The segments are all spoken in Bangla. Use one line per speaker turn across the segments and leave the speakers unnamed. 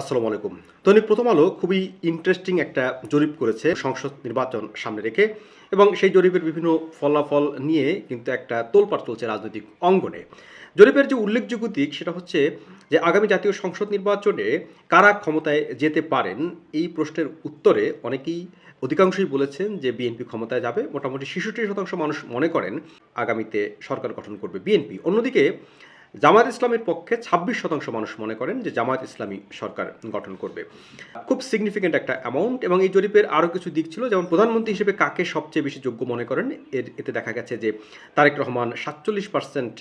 আসসালামু আলাইকুম। দৈনিক প্রথম আলো খুবই ইন্টারেস্টিং একটা জরিপ করেছে সংসদ নির্বাচন সামনে রেখে এবং সেই জরিপের বিভিন্ন ফলাফল নিয়ে কিন্তু একটা তোলপাড় চলছে রাজনৈতিক অঙ্গনে। জরিপের যে উল্লেখযোগ্য দিক সেটা হচ্ছে যে আগামী জাতীয় সংসদ নির্বাচনে কারা ক্ষমতায় যেতে পারেন এই প্রশ্নের উত্তরে অনেকেই অধিকাংশই বলেছেন যে বিএনপি ক্ষমতায় যাবে, মোটামুটি ছেষট্টি শতাংশ মানুষ মনে করেন আগামীতে সরকার গঠন করবে বিএনপি। অন্যদিকে জামায়াত ইসলামের পক্ষে ছাব্বিশ শতাংশ মানুষ মনে করেন যে জামায়াত ইসলামী সরকার গঠন করবে। খুব সিগনিফিকেন্ট একটা অ্যামাউন্ট এবং এই জরিপের আরও কিছু দিক ছিল। যেমন প্রধানমন্ত্রী হিসেবে কাকে সবচেয়ে বেশি যোগ্য মনে করেন? এর, এতে দেখা গেছে যে তারেক রহমান সাতচল্লিশ পার্সেন্ট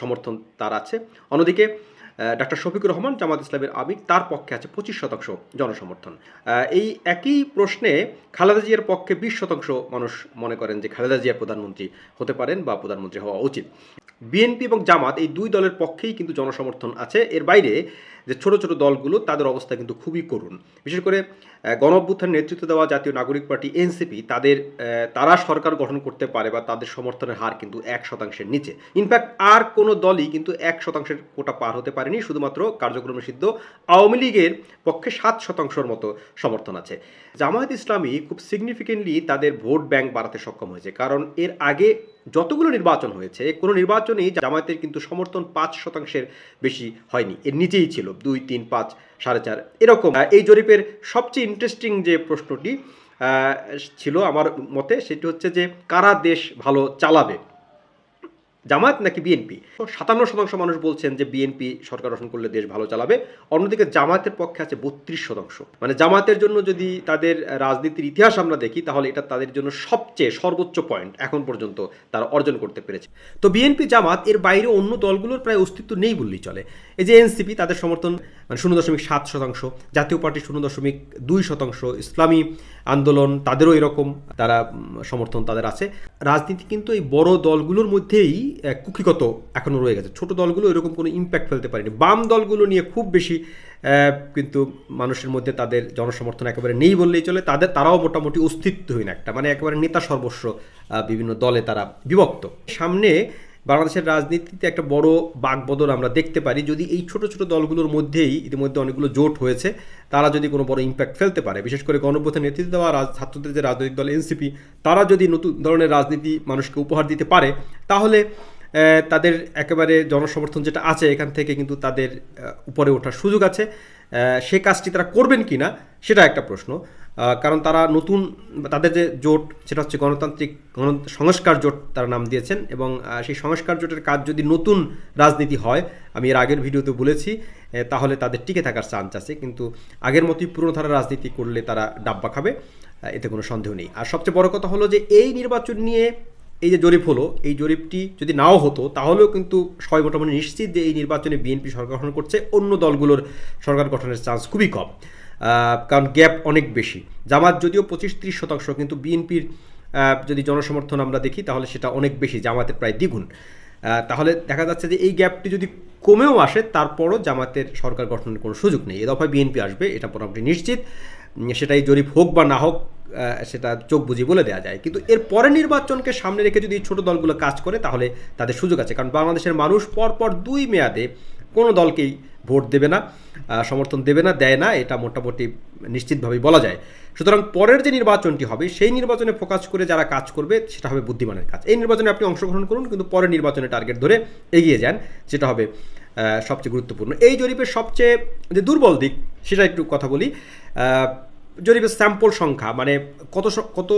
সমর্থন তার আছে। অন্যদিকে ডাক্তার শফিকুর রহমান জামাত ইসলামের আমির, তার পক্ষে আছে পঁচিশ শতাংশ জনসমর্থন। এই একই প্রশ্নে খালেদা জিয়ার পক্ষে বিশ শতাংশ মানুষ মনে করেন যে খালেদা জিয়া প্রধানমন্ত্রী হতে পারেন বা প্রধানমন্ত্রী হওয়া উচিত। বিএনপি এবং জামাত এই দুই দলের পক্ষেই কিন্তু জনসমর্থন আছে। এর বাইরে যে ছোট ছোট দলগুলো, তাদের অবস্থা কিন্তু খুবই করুণ। বিশেষ করে গণ নেতৃত্ব দেওয়া জাতীয় নাগরিক পার্টি এনসিপি, তাদের তারা সরকার গঠন করতে পারে বা তাদের সমর্থনের হার কিন্তু এক শতাংশের নিচে। ইনফ্যাক্ট আর কোনো দলই কিন্তু এক শতাংশের কোটা পার হতে পারেনি, শুধুমাত্র কার্যক্রম সিদ্ধ আওয়ামী লীগের পক্ষে সাত শতাংশের মতো সমর্থন আছে। জামায়াত ইসলামী খুব সিগনিফিকেন্টলি তাদের ভোট ব্যাংক বাড়াতে সক্ষম হয়েছে, কারণ এর আগে যতগুলো নির্বাচন হয়েছে, কোনো নির্বাচনেই জামায়াতের কিন্তু সমর্থন পাঁচ শতাংশের বেশি হয়নি। এর নিচেই ছিল দুই, তিন, পাঁচ, সাড়ে চার, এরকম। এই জরিপের সবচেয়ে ইন্টারেস্টিং যে প্রশ্নটি ছিল আমার মতে, সেটি হচ্ছে যে কারা দেশ ভালো চালাবে? জামায়াত নাকি বিএনপি? সাতান্ন শতাংশ মানুষ বলছেন যে বিএনপি সরকার গঠন করলে দেশ ভালো চালাবে। অন্যদিকে জামাতের পক্ষে আছে বত্রিশ শতাংশ। মানে জামাতের জন্য যদি তাদের রাজনীতির ইতিহাস আমরা দেখি, তাহলে এটা তাদের জন্য সবচেয়ে সর্বোচ্চ পয়েন্ট এখন পর্যন্ত তারা অর্জন করতে পেরেছে। তো বিএনপি জামাত এর বাইরে অন্য দলগুলোর প্রায় অস্তিত্ব নেই বললেই চলে। এই যে এনসিপি, তাদের সমর্থন মানে শূন্য দশমিক সাত শতাংশ জাতীয় পার্টি শূন্য দশমিক দুই শতাংশ ইসলামী আন্দোলন তাদেরও এরকম তারা সমর্থন তাদের আছে। রাজনীতি কিন্তু এই বড় দলগুলোর মধ্যেই আহ, কুক্ষিগত এখনও রয়ে গেছে। ছোট দলগুলো এরকম কোনো ইম্প্যাক্ট ফেলতে পারেনি। বাম দলগুলো নিয়ে খুব বেশি কিন্তু মানুষের মধ্যে তাদের জনসমর্থন একেবারে নেই বললেই চলে। তাদের তারাও মোটামুটি অস্তিত্বহীন একটা মানে একেবারে নেতা সর্বস্ব বিভিন্ন দলে তারা বিভক্ত। সামনে বাংলাদেশের রাজনীতিতে একটা বড় বাকবদল আমরা দেখতে পারি। যদি এই ছোট ছোট দলগুলোর মধ্যেই ইতিমধ্যে অনেকগুলো জোট হয়েছে, তারা যদি কোনো বড় ইম্প্যাক্ট ফেলতে পারে, বিশেষ করে গণপ্রথার নেতৃত্ব দেওয়া ছাত্রদের যে রাজনৈতিক দল এনসিপি, তারা যদি নতুন ধরনের রাজনীতি মানুষকে উপহার দিতে পারে, তাহলে তাদের একেবারে জনসমর্থন যেটা আছে, এখান থেকে কিন্তু তাদের উপরে ওঠার সুযোগ আছে। সে কাজটি তারা করবেন কি না সেটা একটা প্রশ্ন। কারণ তারা নতুন, তাদের যে জোট, সেটা হচ্ছে গণতান্ত্রিক গণ, সংস্কার জোট তারা নাম দিয়েছেন এবং সেই সংস্কার জোটের কাজ যদি নতুন রাজনীতি হয়, আমি এর আগের ভিডিওতে বলেছি তাহলে তাদের টিকে থাকার চান্স আছে, কিন্তু আগের মতোই পুরনো ধারা রাজনীতি করলে তারা ডাব্বা খাবে এতে কোনো সন্দেহ নেই। আর সবচেয়ে বড় কথা হলো যে এই নির্বাচন নিয়ে এই যে জরিপ হলো, এই জরিপটি যদি নাও হতো, তাহলেও কিন্তু সবাই মোটামুটি নিশ্চিত যে এই নির্বাচনে বিএনপি সরকার গঠন করছে, অন্য দলগুলোর সরকার গঠনের চান্স খুবই কম। কারণ গ্যাপ অনেক বেশি। জামাত যদিও পঁচিশ ত্রিশ শতাংশ, কিন্তু বিএনপির যদি জনসমর্থন আমরা দেখি, তাহলে সেটা অনেক বেশি, জামাতের প্রায় দ্বিগুণ। তাহলে দেখা যাচ্ছে যে এই গ্যাপটি যদি কমেও আসে, তারপরও জামাতের সরকার গঠনের কোনো সুযোগ নেই। এ দফায় বিএনপি আসবে, এটা মোটামুটি নিশ্চিত। উম, সেটা এই জরিপ হোক বা না হোক সেটা চোখ বুঝি বলে দেওয়া যায়। কিন্তু এর পরে নির্বাচনকে সামনে রেখে যদি ছোট দলগুলো কাজ করে তাহলে তাদের সুযোগ আছে। কারণ বাংলাদেশের মানুষ পরপর দুই মেয়াদে কোনো দলকেই ভোট দেবে না সমর্থন দেবে না দেয় না এটা মোটামুটি নিশ্চিতভাবেই বলা যায়। সুতরাং পরের যে নির্বাচনটি হবে সেই নির্বাচনে ফোকাস করে যারা কাজ করবে সেটা হবে বুদ্ধিমানের কাজ। এই নির্বাচনে আপনি অংশগ্রহণ করুন কিন্তু পরের নির্বাচনে টার্গেট ধরে এগিয়ে যান যেটা হবে সবচেয়ে গুরুত্বপূর্ণ। এই জরিপের সবচেয়ে যে দুর্বল দিক, সেটা একটু কথা বলি। জরিপের স্যাম্পল সংখ্যা মানে কত কত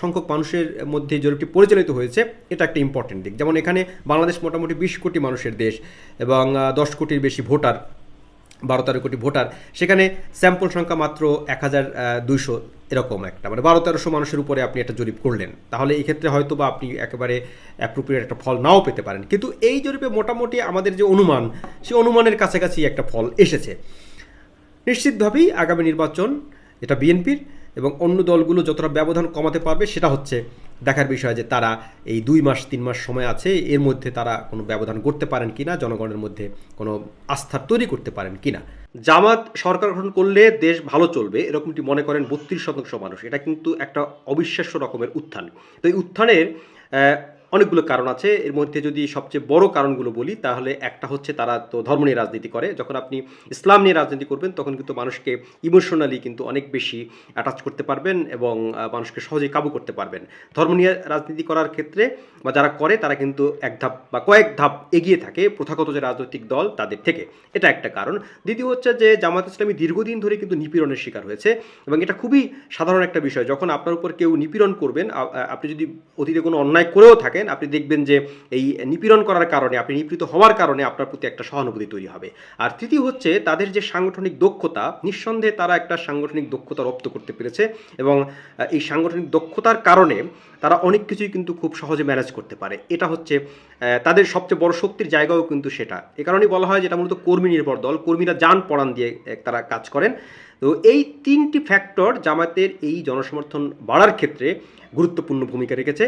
সংখ্যক মানুষের মধ্যে জরিপটি পরিচালিত হয়েছে, এটা একটা ইম্পর্টেন্ট দিক। যেমন এখানে বাংলাদেশ মোটামুটি বিশ কোটি মানুষের দেশ এবং দশ কোটির বেশি ভোটার বারো তেরো কোটি ভোটার, সেখানে স্যাম্পল সংখ্যা মাত্র এক হাজার দুইশো এরকম একটা। মানে বারো তেরোশো মানুষের উপরে আপনি একটা জরিপ করলেন। তাহলে এই ক্ষেত্রে হয়তো বা আপনি একেবারে অ্যাপ্রোপ্রিয়েট একটা ফল নাও পেতে পারেন। কিন্তু এই জরিপে মোটামুটি আমাদের যে অনুমান, সেই অনুমানের কাছাকাছি একটা ফল এসেছে। নিশ্চিতভাবেই আগামী নির্বাচন এটা বিএনপির এবং অন্য দলগুলো যতটা ব্যবধান কমাতে পারবে, সেটা হচ্ছে দেখার বিষয় যে তারা এই দুই মাস, তিন মাস সময় আছে, এর মধ্যে তারা কোনো ব্যবধান করতে পারেন কিনা, জনগণের মধ্যে কোনো আস্থা তৈরি করতে পারেন কিনা। জামাত সরকার গঠন করলে দেশ ভালো চলবে, এরকমটি মনে করেন বত্রিশ শতাংশ মানুষ। এটা কিন্তু একটা অবিশ্বাস্য রকমের উত্থান। তো এই উত্থানের অনেকগুলো কারণ আছে। এর মধ্যে যদি সবচেয়ে বড় কারণগুলো বলি, তাহলে একটা হচ্ছে তারা তো ধর্ম নিয়ে রাজনীতি করে। যখন আপনি ইসলাম নিয়ে রাজনীতি করবেন, তখন কিন্তু মানুষকে ইমোশনালি কিন্তু অনেক বেশি অ্যাটাচ করতে পারবেন এবং মানুষকে সহজেই কাবু করতে পারবেন। ধর্ম নিয়ে রাজনীতি করার ক্ষেত্রে বা যারা করে, তারা কিন্তু এক ধাপ বা কয়েক ধাপ এগিয়ে থাকে প্রথাগত যে রাজনৈতিক দল তাদের থেকে। এটা একটা কারণ। দ্বিতীয় হচ্ছে যে জামাত ইসলামী দীর্ঘদিন ধরে কিন্তু নিপীড়নের শিকার হয়েছে এবং এটা খুবই সাধারণ একটা বিষয়। যখন আপনার উপর কেউ নিপীড়ন করবেন আপনি যদি অতীতে কোনো অন্যায় করেও থাকেন আপনি দেখবেন যে এই নিপীড়ন করার কারণে, আপনি নিপীড়িত হওয়ার কারণে আপনার প্রতি একটা সহানুভূতি তৈরি হবে। আর তৃতীয় হচ্ছে, তাদের যে সাংগঠনিক দক্ষতা, নিঃসন্দেহে তারা একটা সাংগঠনিক দক্ষতা রপ্ত করতে পেরেছে এবং এই সাংগঠনিক দক্ষতার কারণে তারা অনেক কিছুই কিন্তু খুব সহজে ম্যানেজ করতে পারে। এটা হচ্ছে তাদের সবচেয়ে বড় শক্তির জায়গাও কিন্তু সেটা। এ কারণেই বলা হয় যেটা মূলত কর্মী নির্ভর দল, কর্মীরা যান পড়ান দিয়ে তারা কাজ করেন। তো এই তিনটি ফ্যাক্টর জামাতের এই জনসমর্থন বাড়ার ক্ষেত্রে গুরুত্বপূর্ণ ভূমিকা রেখেছে।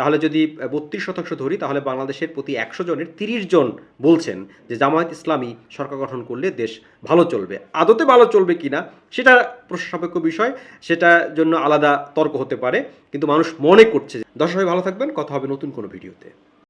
তাহলে যদি বত্রিশ শতাংশ ধরি, তাহলে বাংলাদেশের প্রতি একশো জনের তিরিশ জন বলছেন যে জামায়াত ইসলামী সরকার গঠন করলে দেশ ভালো চলবে। আদতে ভালো চলবে কি না সেটা প্রশ্নসাপেক্ষ বিষয়। সেটার জন্য আলাদা তর্ক হতে পারে, কিন্তু মানুষ মনে করছে সবাই ভালো থাকবেন, কথা হবে নতুন কোনো ভিডিওতে।